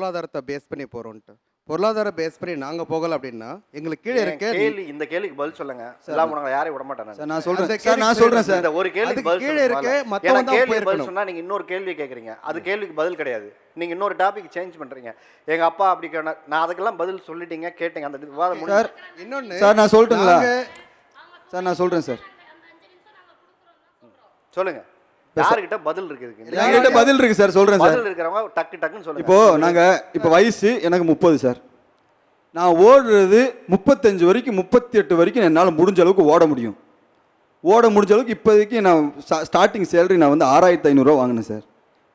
பொருளாதாரத்தை பேஸ் பண்ணி போகிறோன்ட்டு பொருளாதார பேஸ் பண்ணி நாங்கள் போகல அப்படின்னா எங்களுக்கு கீழே இருக்க கேள்வி இந்த கேள்விக்கு பதில் சொல்லுங்க. எல்லாம் உனக்கு யாரையும் விட மாட்டேன் சார் நான். சொல்றேன். சார் நான் சொல்றேன் சார். இந்த ஒரு கேள்விக்கு கீழே இருக்க. மத்தவங்க கேள்வி பதில் போயிருக்கணும். சொன்னா நீங்க இன்னொரு கேள்வி கேக்குறீங்க. அது கேள்விக்கு பதில் கிடையாது. நீங்க இன்னொரு டாபிக் சேஞ்ச் பண்றீங்க. எங்க அப்பா அப்படி கேன- நான் அதுக்கெல்லாம் பதில் சொல்லிட்டீங்க கேட்டீங்க. அந்த விவாதம். சார் இன்னொன்று சார் நான் சொல்லட்டுங்களா சார் நான் சொல்றேன் சார். சொல்லுங்க. யாருக்கிட்ட பதில் இருக்கு என்கிட்ட பதில் இருக்கு சார்? சொல்றேன் சார். பதில் இருக்கிறவங்க டக்கு டக்குன்னு சொல்லுங்க. இப்போ நாங்க இப்போ வயசு எனக்கு முப்பது சார். நான் ஓடுறது முப்பத்தஞ்சு வரைக்கும் முப்பத்தி எட்டு வரைக்கும் என்னால் முடிஞ்ச அளவுக்கு ஓட முடியும். ஓட முடிஞ்ச அளவுக்கு இப்போதைக்கு நான் ஸ்டார்டிங் சேலரி நான் வந்து ஆறாயிரத்தி ஐநூறுரூவா வாங்கினேன் சார்.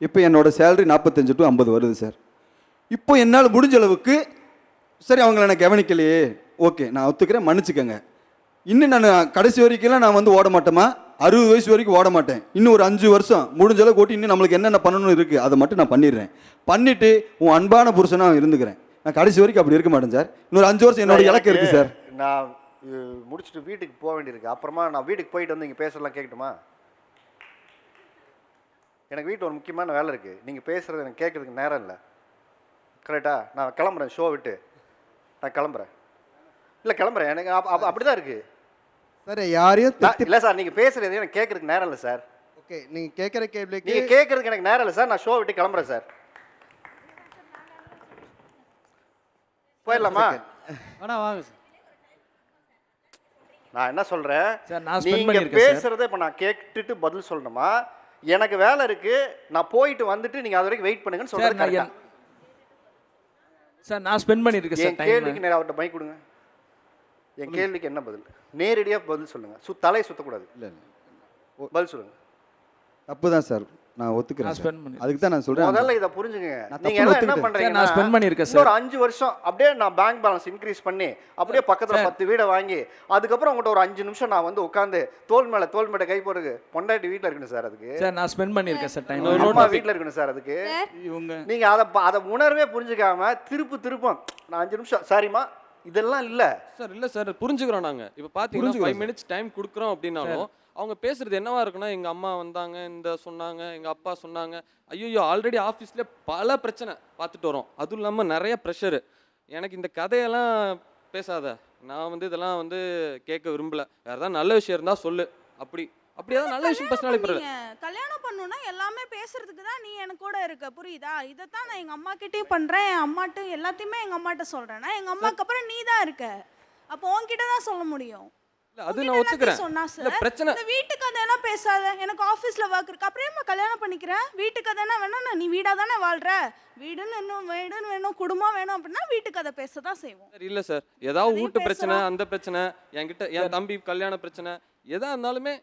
இப்போ என்னோட சேலரி நாற்பத்தஞ்சு டு ஐம்பது வருது சார். இப்போ என்னால் முடிஞ்ச அளவுக்கு சரி அவங்கள நான் கவனிக்கலையே. ஓகே நான் ஒத்துக்கிறேன் மன்னிச்சுக்கங்க. இன்னும் நான் கடைசி வரைக்கும்லாம் நான் வந்து ஓட மாட்டேமா அறுபது வயசு வரைக்கும் ஓட மாட்டேன். இன்னும் ஒரு அஞ்சு வருஷம் முடிஞ்ச அளவுக்கு ஓட்டி இன்னும் நம்மளுக்கு என்னென்ன பண்ணணும்னு இருக்குது அதை மட்டும் நான் பண்ணிடுறேன். பண்ணிவிட்டு உன் அன்பான புருஷனாக இருந்துக்கிறேன். நான் கடைசி வரைக்கும் அப்படி இருக்க மாட்டேன் சார். இன்னொரு அஞ்சு வருஷம் என்னோட இலக்கு இருக்குது சார். நான் முடிச்சுட்டு வீட்டுக்கு போக வேண்டியிருக்கு. அப்புறமா நான் வீட்டுக்கு போயிட்டு வந்து இங்கே பேசலாம் கேட்கட்டுமா? எனக்கு வீட்டில் ஒரு முக்கியமான வேலை இருக்குது நீங்கள் பேசுகிறது எனக்கு கேட்கறதுக்கு நேரம் இல்லை. கரெக்டா நான் கிளம்புறேன் ஷோ விட்டு. நான் கிளம்புறேன். இல்லை கிளம்புறேன். எனக்கு அப்படி தான் இருக்குது சார் யாரையும் இல்லை சார் நீங்கள் பேசுகிறது எனக்கு கேட்கறதுக்கு நேரம் இல்லை சார். ஓகே நீங்கள் கேட்குற கேள்விக்கு நீங்கள் கேட்கறதுக்கு எனக்கு நேரம் இல்லை சார் நான் ஷோ விட்டு கிளம்புறேன் சார். போயிடலாமா? வேணா வாங்க சார். நான் என்ன சொல்றேன்? சார், நான் spend நீங்க. பேசுறதை இப்ப நான் கேட்டுட்டு பதில் சொல்லணுமா? எனக்கு வேலை இருக்கு நான் போயிட்டு வந்துட்டு நீங்க அது வரைக்கும் வெயிட் பண்ணுங்கன்னு என் சார் நான் ஸ்பெண்ட் பண்ணியிருக்கேன்? சார் கேள்விக்கு நேரம் அவர்கிட்ட மைக் கொடுங்க. என் கேள்விக்கு என்ன பதில்? நேரடியா பதில் சொல்லுங்க. சு தலையை சுத்தக்கூடாது. இல்லை இல்லை பதில் சொல்லுங்க. தப்பு தான் சார். நான் ஒத்துக்கிறேன் சார். spend பண்ணி- அதுக்கு தான் நான் சொல்கிறேன் முதல்ல இதை புரிஞ்சுங்க. நீங்க என்ன. பண்றீங்க? நான் spend பண்ணியிருக்கேன் சார். இன்னொரு அஞ்சு வருஷம் அப்படியே நான் பேங்க் பேலன்ஸ் இன்க்ரீஸ் பண்ணி அப்படியே பக்கத்துல. பத்து வீடை வாங்கி அதுக்கப்புறம் உங்கள்கிட்ட ஒரு அஞ்சு நிமிஷம் நான் வந்து உட்காந்து தோல் மேல தோல் மேல கை போடுறது. பொண்டாட்டி வீட்ல இருக்கணும் சார் அதுக்கு. சார் நான் ஸ்பெண்ட் பண்ணியிருக்கேன் சார் டைம் வீட்ல இருக்கணும் சார் அதுக்கு. இவங்க நீங்க அதை அதை உணர்வே புரிஞ்சுக்காம திருப்பு திருப்பம். நான் அஞ்சு நிமிஷம் சாரிம்மா இதெல்லாம் இல்ல. சார் இல்ல சார் புரிஞ்சுக்கிறோம் நாங்க. இப்போ பாத்தீங்கன்னா ஃபைவ் மினிட்ஸ் டைம் கொடுக்குறோம் அப்படின்னாலும் அவங்க பேசுறது என்னவா இருக்குன்னா எங்க அம்மா வந்தாங்க இந்த சொன்னாங்க எங்க அப்பா சொன்னாங்க. ஐயோ ஆல்ரெடி ஆஃபீஸ்ல பல பிரச்சனை பார்த்துட்டு வரோம் அதுவும் இல்லாம நிறைய ப்ரெஷரு எனக்கு இந்த கதையெல்லாம் பேசாத. நான் வந்து இதெல்லாம் வந்து கேட்க விரும்பல. வேற ஏதாவது நல்ல விஷயம் இருந்தா சொல்லு. அப்படி. அப்படி ஏதாவது நல்ல விஷயம் பேசினாலே பரவாயில்ல. கல்யாணம் பண்ணணும்னா எல்லாமே பேசுறதுக்கு தான் நீ எனக்கு கூட இருக்க புரியுதா? இதைத்தான் நான் எங்க அம்மா கிட்டயும் பண்றேன் என் அம்மாட்ட எல்லாத்தையுமே எங்க அம்மாட்ட சொல்றேன்னா எங்க அம்மாக்கு அப்புறம் நீ தான் இருக்க. அப்போ உன்கிட்ட தான் சொல்ல முடியும். இல்ல அது நான் ஒத்துக்கிறேன். சொன்னா இல்ல சார் பிரச்சனை இந்த வீட்டு கதையெல்லாம் பேசாத எனக்கு ஆஃபீஸ்ல ஒர்க் இருக்கு. அப்புறம் ஏம்மா கல்யாணம் பண்ணிக்கிறேன் வீட்டு கதைனா வேணா நான் நீ வீடா தானே வாழ்ற? வீடுன்னு இன்னும் வீடுன்னு வேணும் குடும்பம் வேணும் அப்படின்னா வீட்டு கதை பேச தான் செய்வோம். சார் இல்ல சார். ஏதாவது வீட்டு பிரச்சனை. அந்த பிரச்சனை என்கிட்ட என் தம்பி கல்யாண பிரச்சனை எதா இருந்தாலுமே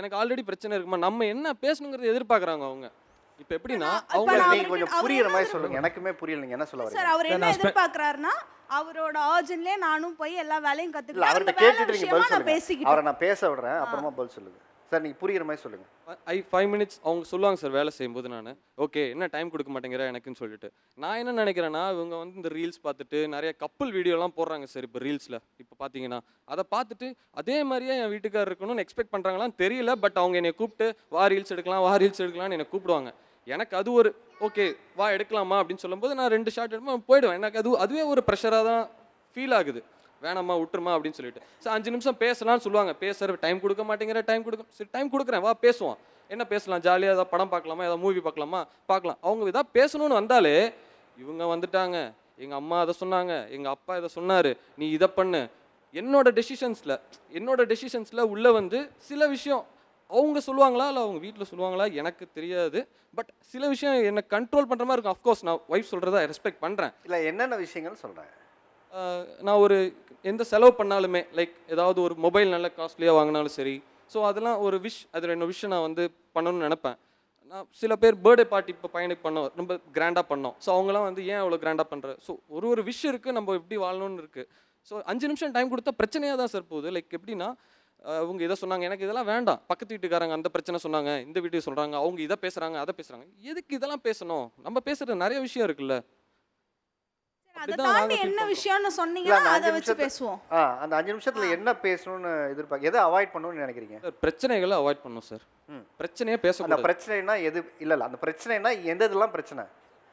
எனக்கு ஆல்ரெடி பிரச்சனை இருக்குமா? நம்ம என்ன பேசணுங்கிறத எதிர்பார்க்கறாங்க அவங்க. இப்போ எப்படின்னா அவங்க நீங்க கொஞ்சம் புரியுற மாதிரி சொல்லுங்க. எனக்குமே புரியல நீங்க என்ன சொல்ல சார் வரீங்க? அவர் சார், என்ன எதிர்பார்க்கறாருன்னா அவரோட ஆர்ஜன்லயே நானும் போய் எல்லா வேலையும் இல்ல கத்துக்கிட்டு அவர்கிட்ட அந்த வேலை கேட்டுட்டு நீங்க விஷயமா பதில் நான் சொல்லுங்க. பேசிக்கிட்டேன் அவரை நான் பேச விடுறேன் அப்புறமா பதில் சொல்லுங்க. சார் நீங்கள் புரிகிற மாதிரி சொல்லுங்கள் ஐ ஃபைவ் மினிட்ஸ் அவங்க சொல்லுவாங்க சார் வேலை செய்யும்போது நான். ஓகே என்ன டைம் கொடுக்க மாட்டேங்கிற? எனக்குன்னு சொல்லிட்டு. நான் என்ன நினைக்கிறேன்னா இவங்க வந்து இந்த ரீல்ஸ் பார்த்துட்டு நிறைய கப்பல் வீடியோலாம் போடுறாங்க சார் இப்போ ரீல்ஸில் இப்போ பார்த்தீங்கன்னா அதை பார்த்துட்டு அதே மாதிரியே என் வீட்டுக்காரர் இருக்கணும்னு எக்ஸ்பெக்ட் பண்ணுறாங்களான்னு தெரியல பட் அவங்க என்னை கூப்பிட்டு வா ரீல்ஸ் எடுக்கலாம் வா ரீல்ஸ் எடுக்கலாம்னு என்னை கூப்பிடுவாங்க. எனக்கு அது ஒரு ஓகே வா எடுக்கலாமா? அப்படின்னு சொல்லும்போது நான் ரெண்டு ஷார்ட் எடுப்பேன் போயிடுவேன். எனக்கு அது அதுவே ஒரு ப்ரெஷராக தான் ஃபீல் ஆகுது. வேணாம்மா விட்டுருமா அப்படின்னு சொல்லிட்டு. சார் அஞ்சு நிமிஷம் பேசலாம்னு சொல்லுவாங்க. பேசுற டைம் கொடுக்க மாட்டேங்கிற டைம் கொடுக்க சரி டைம் கொடுக்குறேன் வா பேசுவோம். என்ன பேசலாம்? ஜாலியாக ஏதாவது படம் பார்க்கலாமா? ஏதாவது மூவி பார்க்கலாமா? பார்க்கலாம். அவங்க ஏதாவது பேசணும்னு வந்தாலே இவங்க வந்துட்டாங்க. எங்கள் அம்மா அதை சொன்னாங்க. எங்கள் அப்பா இதை சொன்னார். நீ இதை பண்ணு. என்னோட டெசிஷன்ஸில் என்னோட டெசிஷன்ஸில் உள்ள வந்து சில விஷயம் அவங்க சொல்லுவாங்களா? இல்லை அவங்க வீட்டில் சொல்லுவாங்களா? எனக்கு தெரியாது. பட் சில விஷயம் என்னை கண்ட்ரோல் பண்ணுற மாதிரி இருக்கும். அஃப்கோர்ஸ் நான் ஒய்ஃப் சொல்கிறத ரெஸ்பெக்ட் பண்ணுறேன் இல்ல என்னென்ன விஷயங்கள் சொல்றேன்? ஆஹ் நான் ஒரு எந்த செலவு பண்ணாலுமே லைக் ஏதாவது ஒரு மொபைல் நல்ல காஸ்ட்லியாக வாங்கினாலும் சரி. ஸோ அதெல்லாம் ஒரு விஷ் அது ரெண்டு விஷயம் நான் வந்து பண்ணணும்னு நினப்பேன். நான் சில பேர் பர்த்டே பார்ட்டி இப்போ பையனுக்கு பண்ணோம் ரொம்ப கிராண்டாக பண்ணோம். ஸோ அவங்களாம் வந்து ஏன் அவ்வளோ கிராண்டாக பண்ணுற ஸோ ஒரு ஒரு விஷ் இருக்குது நம்ம எப்படி வாழணும்னு இருக்குது ஸோ அஞ்சு நிமிஷம் டைம் கொடுத்தா பிரச்சனையாக தான் சார் போகுது. லைக் எப்படின்னா அவங்க இதை சொன்னாங்க எனக்கு இதெல்லாம் வேண்டாம். பக்கத்து வீட்டுக்காரங்க அந்த பிரச்சனை சொன்னாங்க இந்த வீட்டுக்கு சொல்கிறாங்க அவங்க இதை பேசுகிறாங்க அதை பேசுகிறாங்க எதுக்கு இதெல்லாம் பேசணும்? நம்ம பேசுகிறது நிறைய விஷயம் இருக்குல்ல. அதை தாண்டி என்ன. விஷயம்னு சொன்னீங்கன்னா அதை வச்சு பேசுவோம். ஆ அந்த அஞ்சு நிமிஷத்துல என்ன பேசணும்னு எதிர்பார்க்க எதை அவாய்ட் பண்ணணும்னு நினைக்கிறீங்க? சார் பிரச்சனைகளை அவாய்ட் பண்ணும் சார். பிரச்சனையே அந்த பேசக்கூடாது. பிரச்சனைனா எது இல்ல இல்ல அந்த பிரச்சனைனா எந்த இதெல்லாம் பிரச்சனை?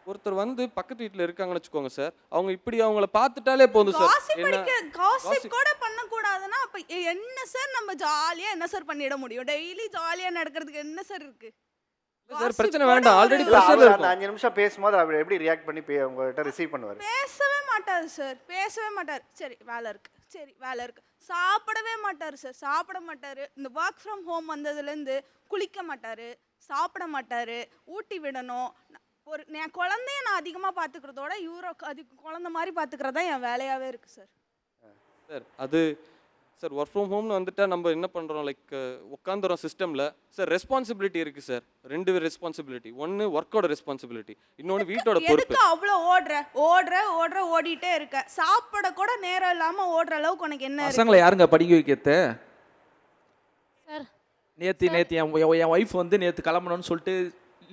ஒருத்தர் வந்து பக்கத்து வீட்டில் இருக்காங்கன்னு வச்சுக்கோங்க சார். அவங்க இப்படி அவங்கள பார்த்துட்டாலே போதும் சார். காசிப் என்ன அடிக்க காசிப் gossip- கூட பண்ண கூடாதுன்னா அப்ப எ- என்ன சார் நம்ம ஜாலியா என்ன சார் பண்ணிட முடியும்? டெய்லி ஜாலியா நடக்கிறதுக்கு என்ன சார் இருக்கு? சார் பிரச்சனை வேண்டாம். ஆல்ரெடி ப்ரெஷர்ல இருக்கும். அஞ்சு நிமிஷம் பேசும்போது அவர் எப்படி ரியாக்ட் பண்ணி பே- உங்ககிட்ட ரிசீவ் பண்ணுவார்? பேசவே மாட்டாரு சார் பேசவே மாட்டார். சரி வேலை இருக்கு. சரி வேலை இருக்கு. சாப்பிடவே மாட்டாரு சார் சாப்பிட மாட்டாரு. இந்த ஒர்க் ஃப்ரம் ஹோம் வந்ததுலேருந்து குளிக்க மாட்டாரு சாப்பிட மாட்டாரு ஊட்டி விடணும். ஒரு என் குழந்தைய நான் அதிகமாக பார்த்துக்கிறதோட இவரோ அது குழந்தை மாதிரி பார்த்துக்கிறதா என் வேலையாகவே இருக்கு சார் சார் அது சார் ஒர்க் ஃப்ரம் ஹோம்னு வந்துட்டா நம்ம என்ன பண்ணுறோம் லைக் உட்காந்துறோம் சிஸ்டமில் சார் ரெஸ்பான்சிபிலிட்டி இருக்குது சார். ரெண்டு ரெஸ்பான்சிபிலிட்டி ஒன்று ஒர்க்கோட ரெஸ்பான்சிபிலிட்டி இன்னொன்று வீட்டோட பொறுப்பு. அவ்வளோ ஓடுற? ஓடுற ஓடுற ஓடிட்டே இருக்க. சாப்பிட கூட நேரம் இல்லாமல் ஓடுற அளவுக்கு உனக்கு என்ன இருக்கு? பசங்களை யாருங்க படிக்க வைக்கிறது? சார் நேற்று நேற்று என் என் என் ஒய்ஃப் வந்து நேற்று கிளம்பணும்னு சொல்லிட்டு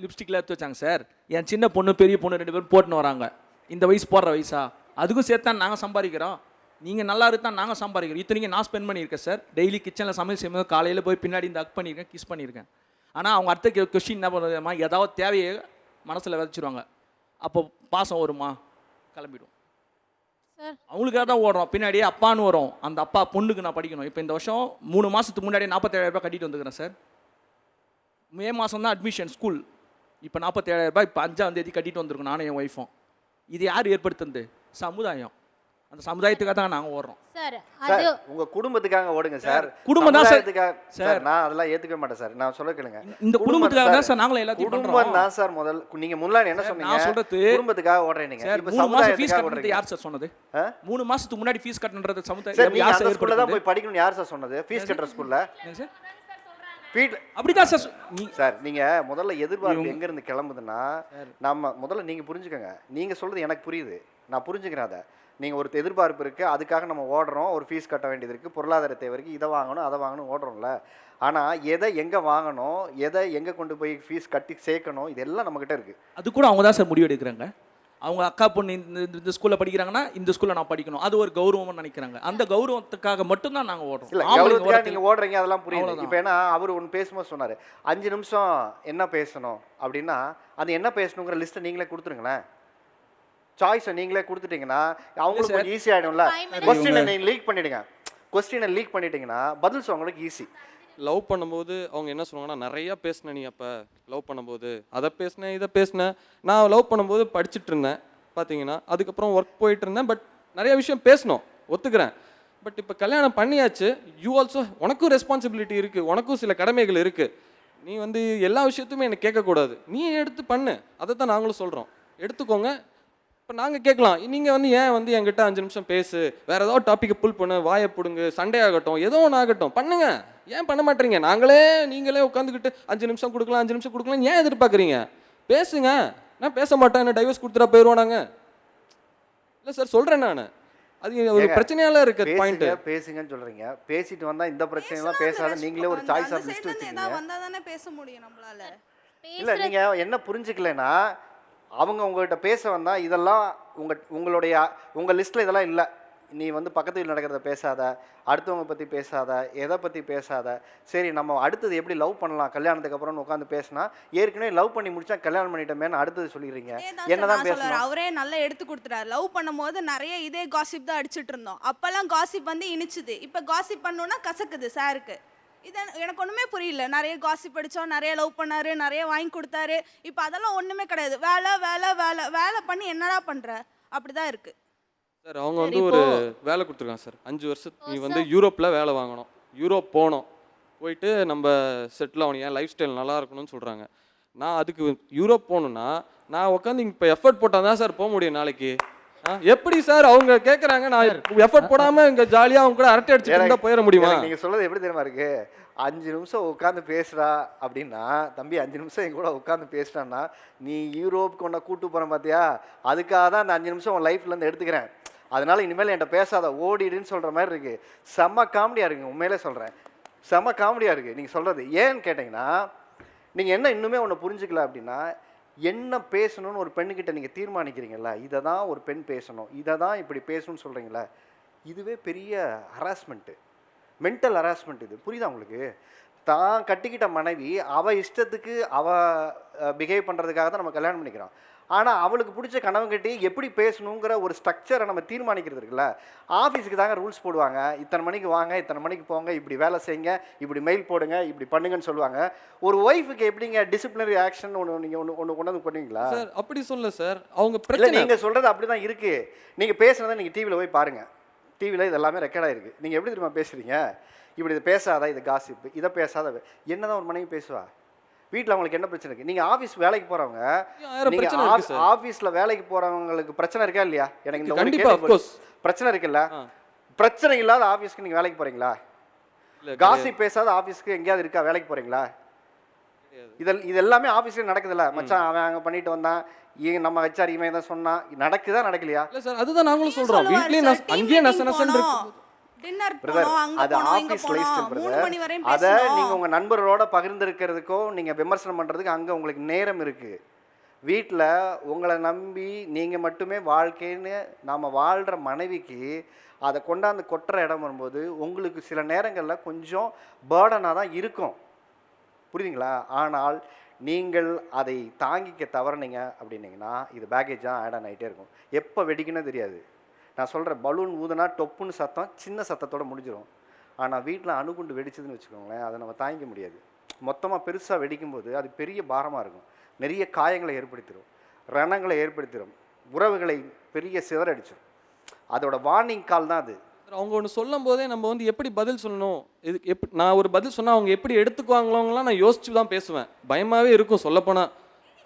லிப்ஸ்டிக்லாம் எடுத்து வச்சாங்க சார். என் சின்ன பொண்ணு பெரிய பொண்ணு ரெண்டு பேரும் போட்டுன்னு வராங்க. இந்த வயசு போடுற வயசா? அதுக்கும் சேர்த்து தான் நாங்கள் சம்பாதிக்கிறோம். நீங்கள் நல்லா இருந்தா நாங்கள் சம்பாதிக்கிறோம். இத்தனைக்கும் நான் ஸ்பெண்ட் பண்ணியிருக்கேன் சார் டெய்லி கிச்சனில் சமையல் செய்யும்போது காலையில் போய் பின்னாடி இந்த அக் பண்ணியிருக்கேன் கிஸ் பண்ணியிருக்கேன். ஆனால் அவங்க அடுத்த கொஸ்டின் என்ன பண்ணுறதுமா ஏதாவது தேவையை மனசில் விதைச்சிருவாங்க. அப்போ பாசம் வருமா? கிளம்பிடும். சார் அவங்களுக்காக தான் ஓடுறோம். பின்னாடியே அப்பான்னு வரும். அந்த அப்பா பொண்ணுக்கு நான் படிக்கணும். இப்போ இந்த வருஷம் மூணு மாதத்துக்கு முன்னாடி நாற்பத்தேழாயிரம் ரூபாய் கட்டிட்டு வந்துக்கிறேன் சார் மே மாதம் தான் அட்மிஷன் ஸ்கூல் இப்போ நாற்பத்தேழாயிரம் ரூபாய் இப்போ அஞ்சாம் தேதி கட்டிட்டு வந்திருக்கோம் நானும் என் ஒய்ஃபும் இது யார் ஏற்படுத்துனது? சமுதாயம். அந்த சமுதாயத்துக்காக தான் நாங்கள் ஓடுறோம். சார் உங்க குடும்பத்துக்காக ஓடுங்க சார் குடும்பம் தான் சார். சார். நான் அதெல்லாம் ஏத்துக்கவே மாட்டேன் சார். நான் சொல்ல கேளுங்க. இந்த குடும்பத்துக்காக தான் சார் நாங்களும் எல்லாத்தையும் குடும்பம் தான் சார் முதல். நீங்க முன்னாடி என்ன சொன்னீங்க? நான் சொல்றது குடும்பத்துக்காக ஓடுறேன் நீங்க. சார் இப்ப மூணு மாதம் ஃபீஸ் கட்டுறது யார் சார் சொன்னது? மூணு மாதத்துக்கு முன்னாடி ஃபீஸ் கட்டுன்றது சார் சமுதாயம் நீங்க யார் சார் ஸ்கூல்ல தான் போய் படிக்கணும் யார் சார் சொன்னது? ஃபீஸ் கட்டுற ஸ்கூல்ல? சார்? அப்படிதான் சார் சார் நீங்க முதல்ல எதிர்பார்ப்பு இவங்க- எங்க இருந்து கிளம்புதுன்னா நம்ம முதல்ல நீங்க புரிஞ்சுக்கோங்க. நீங்க சொல்றது எனக்கு புரியுது. நான் புரிஞ்சுக்கிறேன் அதை. நீங்க ஒரு எதிர்பார்ப்பு இருக்கு அதுக்காக நம்ம ஓடுறோம் ஒரு ஃபீஸ் கட்ட வேண்டியது இருக்கு பொருளாதார தேவை இருக்கு இதை வாங்கணும் அதை வாங்கணும் ஓடுறோம்ல. ஆனா எதை எங்க வாங்கணும் எதை எங்க கொண்டு போய் ஃபீஸ் கட்டி சேர்க்கணும் இதெல்லாம் நம்ம கிட்ட இருக்கு. அது கூட அவங்க தான் சார் முடிவு எடுக்கிறாங்க. அவங்க அக்கா பொண்ணு இந்த இந்த- ஸ்கூல்ல படிக்கிறாங்கன்னா இந்த ஸ்கூல்ல நான் படிக்கணும். அது ஒரு கௌரவம்னு நினைக்கிறாங்க. அந்த கௌரவத்துக்காக மட்டும்தான் நாங்க ஓடுறோம். இல்ல ஆம்பளைங்க கௌரவத்துக்காக ஓடுறது- நீங்க ஓடுறீங்க அதெல்லாம் அவ்வளவுதான். இப்போ ஏன்னா அவர் ஒன்று பேசும்போது சொன்னாரு அஞ்சு நிமிஷம் என்ன பேசணும்? அப்படின்னா அது என்ன பேசணுங்கிற லிஸ்ட்டை நீங்களே கொடுத்துருங்களேன். சாய்ஸை நீங்களே கொடுத்துட்டீங்கன்னா அவங்களுக்கு. கொஞ்சம் ஈஸி minutes. கொஸ்டினை நீங்க லீக் பண்ணிடுங்க. கொஸ்டினை லீக் பண்ணிட்டீங்கன்னா பதில் சொல்ல உங்களுக்கு ஈஸி லவ் பண்ணும்போது அவங்க என்ன சொல்லுவாங்கன்னா நிறைய பேசின நீ அப்போ லவ் பண்ணும்போது. அதை பேசினேன் இதை பேசினேன் நான் லவ் பண்ணும்போது படிச்சுட்டு இருந்தேன் பார்த்தீங்கன்னா அதுக்கப்புறம் ஒர்க் போயிட்டு இருந்தேன் பட் நிறைய விஷயம் பேசணும் ஒத்துக்கிறேன். பட் இப்போ கல்யாணம் பண்ணியாச்சு யூ ஆல்சோ உனக்கும் ரெஸ்பான்சிபிலிட்டி இருக்குது உனக்கும் சில கடமைகள் இருக்குது நீ வந்து எல்லா விஷயத்தையுமே எனக்கு கேட்கக்கூடாது. நீ எடுத்து பண்ணு. அதை தான் நாங்களும் சொல்கிறோம் எடுத்துக்கோங்க இப்போ நாங்கள் கேட்கலாம். நீங்கள் வந்து ஏன் வந்து என்கிட்ட அஞ்சு நிமிஷம் பேசு. வேற ஏதாவது டாப்பிக்கை புல் பண்ணு வாயை பிடுங்கு சண்டே ஆகட்டும் ஏதோ ஒன்று ஆகட்டும். பண்ணுங்க. ஏன் பண்ண மாட்டீங்க நாங்களே நீங்களே உட்காந்துக்கிட்டு அஞ்சு நிமிஷம் கொடுக்கலாம் அஞ்சு நிமிஷம் கொடுக்கலாம் ஏன் எதிர்பார்க்குறீங்க? பேசுங்க. நான் பேச மாட்டேன். என்ன டைவர்ஸ் கொடுத்துட்டா போயிடுவோம் நாங்கள் இல்லை சார் சொல்கிறேன் நான். அது ஒரு பிரச்சனையால இருக்கு பாயிண்ட் பேசுங்க பேசுங்கன்னு சொல்றீங்க. பேசிட்டு வந்தா இந்த பிரச்சனை எல்லாம் பேசாத நீங்களே ஒரு சாய்ஸ் ஆஃப் லிஸ்ட் வச்சுக்கீங்க ஏதாவது வந்தா தானே பேச முடியும் நம்மளால. இல்ல நீங்க என்ன புரிஞ்சுக்கலைன்னா அவங்க உங்ககிட்ட பேச வந்தா இதெல்லாம் உங்க உங்களுடைய உங்க லிஸ்ட்ல இதெல்லாம் இல்ல. நீ வந்து பக்கத்து வீட்டில் நடக்கிறத பேசாத அடுத்தவங்க பத்தி பேசாத எதை பத்தி பேசாத. சரி நம்ம அடுத்தது எப்படி லவ் பண்ணலாம்? கல்யாணத்துக்கு அப்புறம் உட்காந்து பேசினா ஏற்கனவே லவ் பண்ணி முடிச்சா கல்யாணம் பண்ணிட்டோமேன்னு அடுத்தது சொல்லிடுறீங்க. என்னதான் பேசணும்? அவரே நல்லா எடுத்து கொடுத்துட்டாரு. லவ் பண்ணும்போது நிறைய இதே காசிப் தான் அடிச்சிட்டு இருந்தோம். அப்பெல்லாம் காசிப் வந்து இனிச்சுது. இப்போ காசிப் பண்ணோன்னா கசக்குது சாருக்கு இது எனக்கு ஒன்றுமே புரியல. நிறைய காசிப் அடித்தோம் நிறைய லவ் பண்ணாரு நிறைய வாங்கி கொடுத்தாரு. இப்போ அதெல்லாம் ஒன்றுமே கிடையாது. வேலை வேலை வேலை வேலை பண்ணி என்னடா பண்ணுற அப்படிதான் இருக்கு. சார் அவங்க வந்து ஒரு வேலை கொடுத்துருக்காங்க சார். அஞ்சு வருஷத்துக்கு நீ வந்து யூரோப்பில் வேலை வாங்கணும். யூரோப் போகணும். போயிட்டு நம்ம செட்டில் ஆகணும். என் லைஃப் ஸ்டைல் நல்லா இருக்கணும்னு சொல்கிறாங்க நான் அதுக்கு யூரோப் போகணுன்னா நான் உட்காந்து இப்போ எஃபர்ட் போட்டால் தான் சார் போக முடியும் நாளைக்கு. எப்படி சார் அவங்க கேட்குறாங்க நான் எஃபர்ட் போடாமல் இங்கே ஜாலியாக அவங்க கூட அரட்டை அடிச்சுட்டு இருந்தா போயிட முடியுமா? நீங்க சொல்றது எப்படி தெரியுமா இருக்கு? அஞ்சு நிமிஷம் உட்காந்து பேசுறா அப்படின்னா தம்பி அஞ்சு நிமிஷம் என் கூட உட்காந்து பேசுறான்னா நீ யூரோப்புக்கு உன்னை கூட்டு போறேன் பாத்தியா? அதுக்காக தான் அந்த அஞ்சு நிமிஷம் உன் லைஃப்ல இருந்து எடுத்துக்கிறேன். அதனால இனிமேல் என்கிட்ட பேசாத ஓடிடுன்னு சொல்ற மாதிரி இருக்கு. செம்ம காமெடியா இருக்குங்க உண்மையிலே சொல்றேன். செம்ம காமெடியா இருக்கு. நீங்க சொல்றது ஏன்னு கேட்டீங்கன்னா நீங்க என்ன இன்னுமே ஒன்று புரிஞ்சுக்கல அப்படின்னா என்ன பேசணும்னு ஒரு பெண்ணுக்கிட்ட நீங்கள் தீர்மானிக்கிறீங்கள இதை தான் ஒரு பெண் பேசணும் இதை தான் இப்படி பேசணும்னு சொல்கிறீங்களா இதுவே பெரிய ஹராஸ்மெண்ட்டு மென்டல் ஹராஸ்மெண்ட் இது. புரியுதா உங்களுக்கு? தான் கட்டிக்கிட்ட மனைவி அவள் இஷ்டத்துக்கு அவள் பிஹேவ் பண்ணுறதுக்காக தான் நம்ம கல்யாணம் பண்ணிக்கிறோம். ஆனால் அவளுக்கு பிடிச்ச கணவன்கிட்ட எப்படி பேசணுங்கிற ஒரு ஸ்ட்ரக்சரை நம்ம தீர்மானிக்கிறது இருக்குல்ல? ஆஃபீஸுக்கு தாங்க ரூல்ஸ் போடுவாங்க. இத்தனை மணிக்கு வாங்க இத்தனை மணிக்கு போங்க இப்படி வேலை செய்யுங்க இப்படி மெயில் போடுங்க இப்படி பண்ணுங்கன்னு சொல்லுவாங்க. ஒரு ஒய்ஃபுக்கு எப்படிங்க டிசிப்ளினரி ஆக்ஷன் ஒன்று நீங்கள் ஒன்று ஒன்று கொண்டு வந்து பண்ணுவீங்களா? சார் அப்படி சொல்ல சார். அவங்க பிரச்சனை நீங்கள் சொல்கிறது அப்படி தான் இருக்குது நீங்கள் பேசுனதை நீங்கள் டிவியில் போய் பாருங்கள் டிவியில் இது எல்லாமே ரெக்கார்ட் ஆயிருக்கு. நீங்கள் எப்படி தெரியுமா பேசுகிறீங்க இப்படி இது பேசாத இது காசிப்பு இதை பேசாத என்ன தான் ஒரு மனைவி பேசுவா? வீட்டில் அவங்களுக்கு என்ன பிரச்சனை இருக்குது நீங்கள் ஆஃபீஸ் வேலைக்கு போகிறவங்க ஆயிரம் பிரச்சனை இருக்கு சார். ஆஃபீஸில் வேலைக்கு போகிறவங்களுக்கு பிரச்சனை இருக்கா இல்லையா? எனக்கு இந்த ஒரு கண்டிப்பா, கேள்வி of course. பிரச்சனை இருக்குல்ல. பிரச்சனை இல்லாத ஆஃபீஸ்க்கு நீங்கள் வேலைக்கு போகிறீங்களா இல்ல, காசி பேசாத ஆஃபீஸ்க்கு எங்கேயாவது இருக்கா? வேலைக்கு போகிறீங்களா இதெல் இது எல்லாமே ஆஃபீஸ்லேயே நடக்குதுல்ல? மச்சான் அவன் அங்கே பண்ணிட்டு வந்தான். நம்ம ஹெச்ஆர் இவன் தான் சொன்னான். நடக்குதா நடக்கலையா? இல்ல சார் அதுதான் நாங்களும் சொல்றோம். வீட்லயே நஸ்- அங்கேயே நச இருக்கு. அது ஆஃபீஸ் லைஃப் அதை நீங்கள் உங்கள் நண்பர்களோட பகிர்ந்துருக்கிறதுக்கோ நீங்கள் விமர்சனம் பண்ணுறதுக்கு அங்கே உங்களுக்கு நேரம் இருக்குது வீட்டில் உங்களை நம்பி நீங்கள் மட்டுமே வாழ்க்கைன்னு நாம் வாழ்கிற மனைவிக்கு அதை கொண்டாந்து கொட்டுற இடம் வரும்போது உங்களுக்கு சில நேரங்களில் கொஞ்சம் பேர்டனாக தான் இருக்கும். புரியுதுங்களா? ஆனால் நீங்கள் அதை தாங்கிக்க தவறுனீங்க அப்படின்னீங்கன்னா இது பேக்கேஜாக ஆட் ஆன் ஆகிட்டே இருக்கும். எப்போ வெடிக்குன்னு தெரியாது. நான் சொல்கிற பலூன் ஊதுனா டொப்புன்னு சத்தம் சின்ன சத்தத்தோடு முடிஞ்சிடும் ஆனால் வீட்டில் அணுகுண்டு வெடிச்சதுன்னு வச்சுக்கோங்களேன் அதை நம்ம தாங்கிக்க முடியாது. மொத்தமாக பெருசாக வெடிக்கும்போது அது பெரிய பாரமாக இருக்கும். நிறைய காயங்களை ஏற்படுத்திடும் ரணங்களை ஏற்படுத்திடும் உறவுகளை பெரிய சிதறடிச்சிடும் அதோட வார்னிங் கால் தான் அது. அவங்க ஒன்று சொல்லும் போதே நம்ம வந்து எப்படி பதில் சொல்லணும்? இது எப் நான் ஒரு பதில் சொன்னால் அவங்க எப்படி எடுத்துக்குவாங்களோங்களாம் நான் யோசிச்சு தான் பேசுவேன். பயமாகவே இருக்கும் சொல்லப்போனால்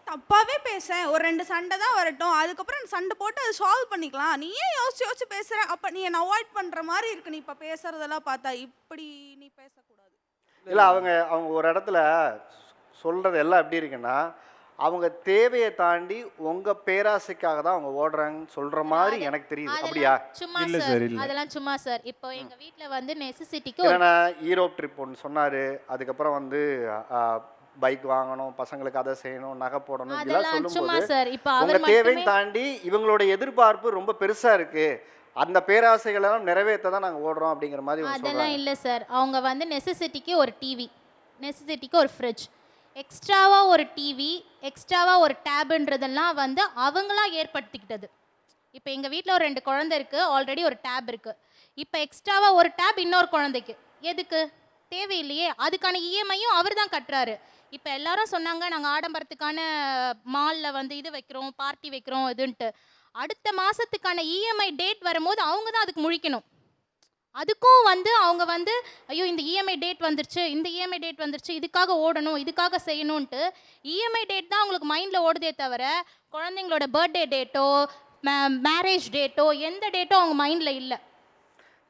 தப்பாவே பேசேன் ஒரு ரெண்டு சண்டை தான் வரட்டும். அதுக்கப்புறம் சண்டை போட்டு அதை சால்வ் பண்ணிக்கலாம். நீ ஏன் யோசிச்சு யோசிச்சு பேசுற? அப்ப நீ என்ன அவாய்ட் பண்ற மாதிரி இருக்கு. நீ இப்ப பேசுறதெல்லாம் பார்த்தா இப்படி நீ பேசக்கூடாது. இல்லை அவங்க அவங்க ஒரு இடத்துல சொல்கிறது எல்லாம் எப்படி இருக்குன்னா அவங்க தேவையை தாண்டி உங்கள் பேராசைக்காக தான் அவங்க ஓடுறாங்கன்னு சொல்கிற மாதிரி எனக்கு தெரியுது. அப்படியா? சும்மா இல்ல சார். அதெல்லாம் சும்மா சார். இப்போ எங்க வீட்ல வந்து நெசசிட்டிக்கு ஏன்னா ஈரோப் ட்ரிப் ஒன்று சொன்னார். அதுக்கப்புறம் வந்து பைக் வாங்கணும் பசங்களுக்கு அதை செய்யணும் நகை போடணும் இதெல்லாம் அதெல்லாம் சும்மா சொல்லும்போது சார் இப்போ உங்க அவர் தேவையும் தாண்டி இவங்களோட எதிர்பார்ப்பு ரொம்ப பெருசா இருக்கு. அந்த பேராசைகள் எல்லாம் நிறைவேற்ற தான் நாங்கள் ஓடுறோம் அப்படிங்கிற மாதிரி அதெல்லாம் இல்லை சார். அவங்க வந்து நெசசிட்டிக்கு ஒரு டிவி நெசசிட்டிக்கு ஒரு ஃப்ரிட்ஜ் எக்ஸ்ட்ராவாக ஒரு டிவி எக்ஸ்ட்ராவாக ஒரு டேபுன்றதெல்லாம் வந்து அவங்களா ஏற்படுத்திக்கிட்டது. இப்போ எங்கள் வீட்டில் ஒரு ரெண்டு குழந்தை இருக்குது ஆல்ரெடி ஒரு டேப் இருக்குது இப்போ எக்ஸ்ட்ராவாக ஒரு டேப் இன்னொரு குழந்தைக்கு. எதுக்கு? தேவையில்லையே. அதுக்கான இஎம்ஐயும் அவர் தான் கட்டுறாரு. இப்போ எல்லாரும் சொன்னாங்க நாங்கள் ஆடம்பரத்துக்கான மாலில் வந்து இது வைக்கிறோம் பார்ட்டி வைக்கிறோம் இதுன்ட்டு. அடுத்த மாதத்துக்கான இஎம்ஐ டேட் வரும்போது அவங்க தான் அதுக்கு முழிக்கணும். அதுக்கும் வந்து அவங்க வந்து ஐயோ இந்த இஎம்ஐ டேட் வந்துருச்சு இந்த இஎம்ஐ டேட் வந்துருச்சு இதுக்காக ஓடணும் இதுக்காக செய்யணும்ன்ட்டு. இஎம்ஐ டேட் தான் அவங்களுக்கு மைண்டில் ஓடுதே தவிர குழந்தைங்களோட பர்த்டே டேட்டோ மேரேஜ் டேட்டோ எந்த டேட்டோ அவங்க மைண்டில் இல்லை.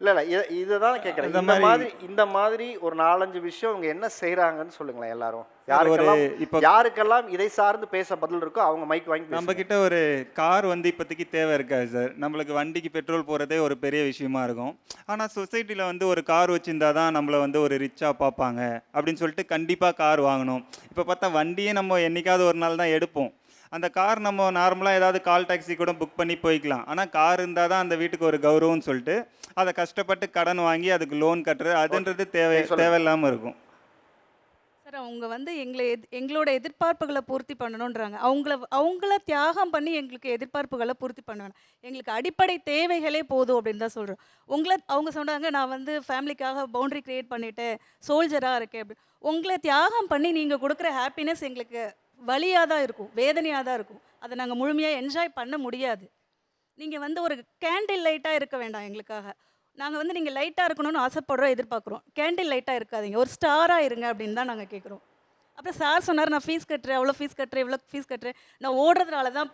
இல்ல இல்ல இதை இதை தான் கேட்குறேன் இந்த மாதிரி- இந்த மாதிரி ஒரு நாலஞ்சு விஷயம் இவங்க என்ன செய்றாங்கன்னு சொல்லுங்களேன் எல்லாரும். ஒரு யாருக்கெல்லாம் இப்போ யாருக்கெல்லாம் இதை சார்ந்து பேச பதில் இருக்கோ அவங்க மைக் வாங்கி நம்ம. கிட்ட ஒரு கார் வந்து இப்போதைக்கு தேவை இருக்காது சார். நம்மளுக்கு வண்டிக்கு பெட்ரோல் போகிறதே ஒரு பெரிய விஷயமா இருக்கும். ஆனால் சொசைட்டியில் வந்து ஒரு கார் வச்சிருந்தா தான் நம்மளை வந்து ஒரு ரிச்சாக பார்ப்பாங்க அப்படின்னு சொல்லிட்டு கண்டிப்பாக கார் வாங்கணும். இப்போ பார்த்தா வண்டியே நம்ம என்னைக்காவது ஒரு நாள் தான் எடுப்போம். அந்த கார் நம்ம நார்மலாக ஏதாவது கால் டாக்ஸி கூட புக் பண்ணி போய்க்கலாம். ஆனால் கார் இருந்தால் தான் அந்த வீட்டுக்கு ஒரு கௌரவம்னு சொல்லிட்டு அதை கஷ்டப்பட்டு கடன் வாங்கி அதுக்கு லோன் கட்டுறது அதுன்றது தேவை. தேவையில்லாமல் இருக்கும். சார் அவங்க வந்து எங்களை எத்- எங்களோட எதிர்பார்ப்புகளை பூர்த்தி பண்ணணுன்றாங்க அவங்கள அவங்கள தியாகம் பண்ணி எங்களுக்கு எதிர்பார்ப்புகளை பூர்த்தி பண்ணணும். எங்களுக்கு அடிப்படை தேவைகளே போதும் அப்படின்னு தான் சொல்கிறோம் உங்களை அவங்க சொன்னாங்க நான் வந்து ஃபேமிலிக்காக பவுண்ட்ரி கிரியேட் பண்ணிட்டேன் சோல்ஜராக இருக்கேன் அப்படின்னு. உங்களை தியாகம் பண்ணி நீங்கள் கொடுக்குற ஹாப்பினஸ் எங்களுக்கு வலியாக தான் இருக்கும் வேதனையாக தான் இருக்கும். அதை நாங்கள் முழுமையாக என்ஜாய் பண்ண முடியாது. நீங்கள் வந்து ஒரு கேண்டில் லைட்டாக இருக்க வேண்டாம் எங்களுக்காக. நாங்கள் வந்து நீங்கள் லைட்டாக இருக்கணும்னு ஆசைப்படுறோம் எதிர்பார்க்குறோம். கேண்டில் லைட்டாக இருக்காதீங்க. ஒரு ஸ்டாராக இருங்க அப்படின்னு தான் நாங்கள் கேட்குறோம் அப்புறம் சார் சொன்னார் நான் ஃபீஸ் கட்டுறேன் அவ்வளோ ஃபீஸ் கட்டுறேன் இவ்வளோ ஃபீஸ் கட்டுறேன். நான் ஓடுறதுனால தான்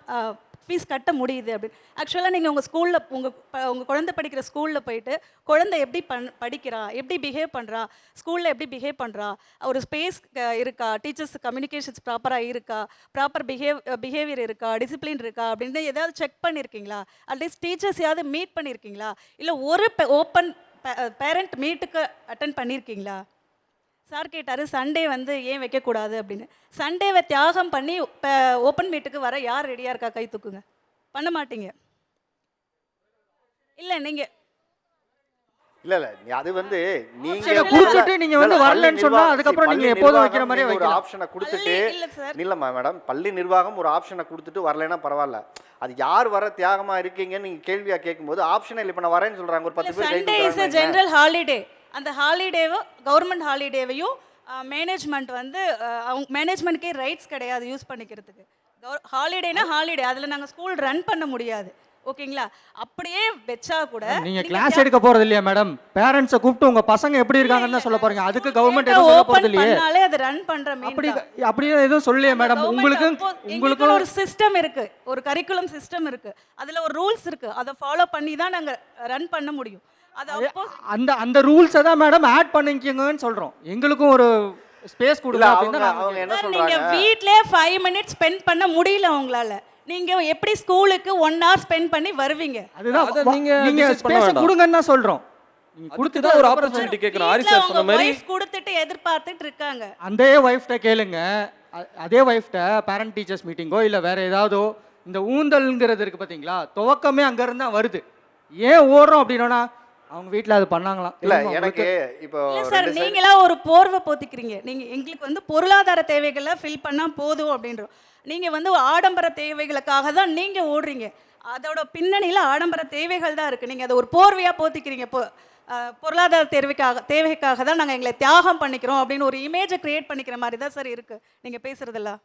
ஃபீஸ் கட்ட முடியுது அப்படின்னு. ஆக்சுவலாக நீங்கள் உங்கள் ஸ்கூலில் உங்கள் உங்கள் குழந்தை படிக்கிற ஸ்கூலில் போயிட்டு குழந்தை எப்படி பண் படிக்கிறா எப்படி பிஹேவ் பண்ணுறா ஸ்கூலில் எப்படி பிஹேவ் பண்ணுறா ஒரு ஸ்பேஸ் இருக்கா டீச்சர்ஸ் கம்யூனிகேஷன்ஸ் ப்ராப்பராக இருக்கா ப்ராப்பர் பிஹேவ் பிஹேவியர் இருக்கா டிசிப்ளின் இருக்கா அப்படின்னு ஏதாவது செக் பண்ணியிருக்கீங்களா அட்லீஸ்ட் டீச்சர்ஸையாவது மீட் பண்ணியிருக்கீங்களா இல்லை ஒரு ஓப்பன் பேரண்ட் மீட்டுக்கு அட்டன் பண்ணியிருக்கீங்களா சார் கேட்டார் சண்டே வந்து ஏன் வைக்கக்கூடாது? அப்படின்னு. சண்டேவை தியாகம் பண்ணி இப்போ ஓப்பன் மீட்டுக்கு வர யார் ரெடியாக இருக்கா? கை தூக்குங்க. பண்ண மாட்டீங்க. இல்லை நீங்கள் இல்ல இல்ல நீ அது வந்து நீங்க கொடுத்துட்டு நீங்க வந்து இல்ல, வரலன்னு சொன்னா அதுக்கப்புறம் நீங்க எப்போதும் வைக்கிற மாதிரியே நீங்க ஒரு. ஆப்ஷனை கொடுத்துட்டு இல்ல இல்லம்மா மேடம் பள்ளி நிர்வாகம் ஒரு ஆப்ஷனை கொடுத்துட்டு வரலைன்னா பரவாயில்ல. அது யார் வர தியாகமா இருக்கீங்கன்னு நீங்க கேள்வியா கேட்கும்போது ஆப்ஷனல் இப்போ நான் வரேன்னு சொல்றாங்க ஒரு பத்து பேர் ஜென்ரல் ஹாலிடே அந்த ஹாலிடேவும் கவர்மெண்ட் ஹாலிடேவையும் மேனேஜ்மெண்ட் வந்து அவங்க மேனேஜ்மெண்ட்க்கே ரைட்ஸ் கிடையாது யூஸ் பண்ணிக்கிறதுக்கு. ஹாலிடேனா ஹாலிடே அதில் நாங்கள் ஸ்கூல் ரன் பண்ண முடியாது. ஓகேங்களா? அப்படியே வச்சா கூட நீங்க கிளாஸ் எடுக்க போறது இல்லையா மேடம் பேரண்ட்ஸை கூப்பிட்டு உங்க பசங்க எப்படி இருக்காங்கன்னு சொல்ல போறீங்க. அதுக்கு கவர்மெண்ட் எதுவும் சொல்ல போறது இல்லையே. அது ரன் பண்ற அப்படி. அப்படியே எதுவும் சொல்லலையே மேடம் உங்களுக்கு உங்களுக்கு ஒரு சிஸ்டம் இருக்கு. ஒரு கரிக்குலம் சிஸ்டம் இருக்கு. அதுல ஒரு ரூல்ஸ் இருக்கு. அதை ஃபாலோ பண்ணி தான் நாங்க ரன் பண்ண முடியும். அந்த அந்த ரூல்ஸை தான் மேடம் ஆட் பண்ணிக்கங்கன்னு சொல்றோம். எங்களுக்கும் ஒரு ஸ்பேஸ் அப்படின்னு அவங்க என்ன சொல்றாங்க? வீட்லயே ஃபைவ் மினிட்ஸ் ஸ்பெண்ட் பண்ண முடியல உங்களால. நீங்க எப்படி ஸ்கூலுக்கு ஒன் hour ஸ்பெண்ட் பண்ணி வருவீங்க? அதுதான் அதை நீங்க நீங்க ஸ்பேஸ். கொடுங்கன்னு தான் சொல்றோம். கொடுத்துட்டு தான் ஒரு கேட்கணும் ஆரி வீட்ல சார் சொன்ன மாதிரி wife கொடுத்துட்டு எதிர்பார்த்துட்டு இருக்காங்க. அந்த ஒய்ஃப்ட்ட கேளுங்க. அதே ஒய்ஃப்ட்ட பேரண்ட் டீச்சர்ஸ் மீட்டிங்கோ இல்லை வேற ஏதாவதோ இந்த ஊந்தல்ங்கிறது இருக்கு பார்த்தீங்களா துவக்கமே அங்கேருந்து தான் வருது. ஏன் ஓடுறோம் அப்படின்னா அவங்க வீட்டில் அது பண்ணாங்களாம். இல்ல எனக்கு? இப்போ சார் நீங்களா ஒரு போர்வை போத்திக்கிறீங்க. நீங்க எங்களுக்கு வந்து பொருளாதார தேவைகளை ஃபில் பண்ணா போதும் அப்படின்றோம். நீங்க வந்து ஆடம்பர தேவைகளுக்காக தான் நீங்க ஓடுறீங்க. அதோட பின்னணியில ஆடம்பர தேவைகள் தான் இருக்கு. நீங்க அதை ஒரு போர்வையா போத்திக்கிறீங்க. இப்போ பொருளாதார தேவைக்காக தேவைக்காக தான் நாங்க எங்களை தியாகம் பண்ணிக்கிறோம் அப்படின்னு ஒரு இமேஜை கிரியேட் பண்ணிக்கிற மாதிரி தான் சார் இருக்கு. நீங்க பேசுறதெல்லாம்.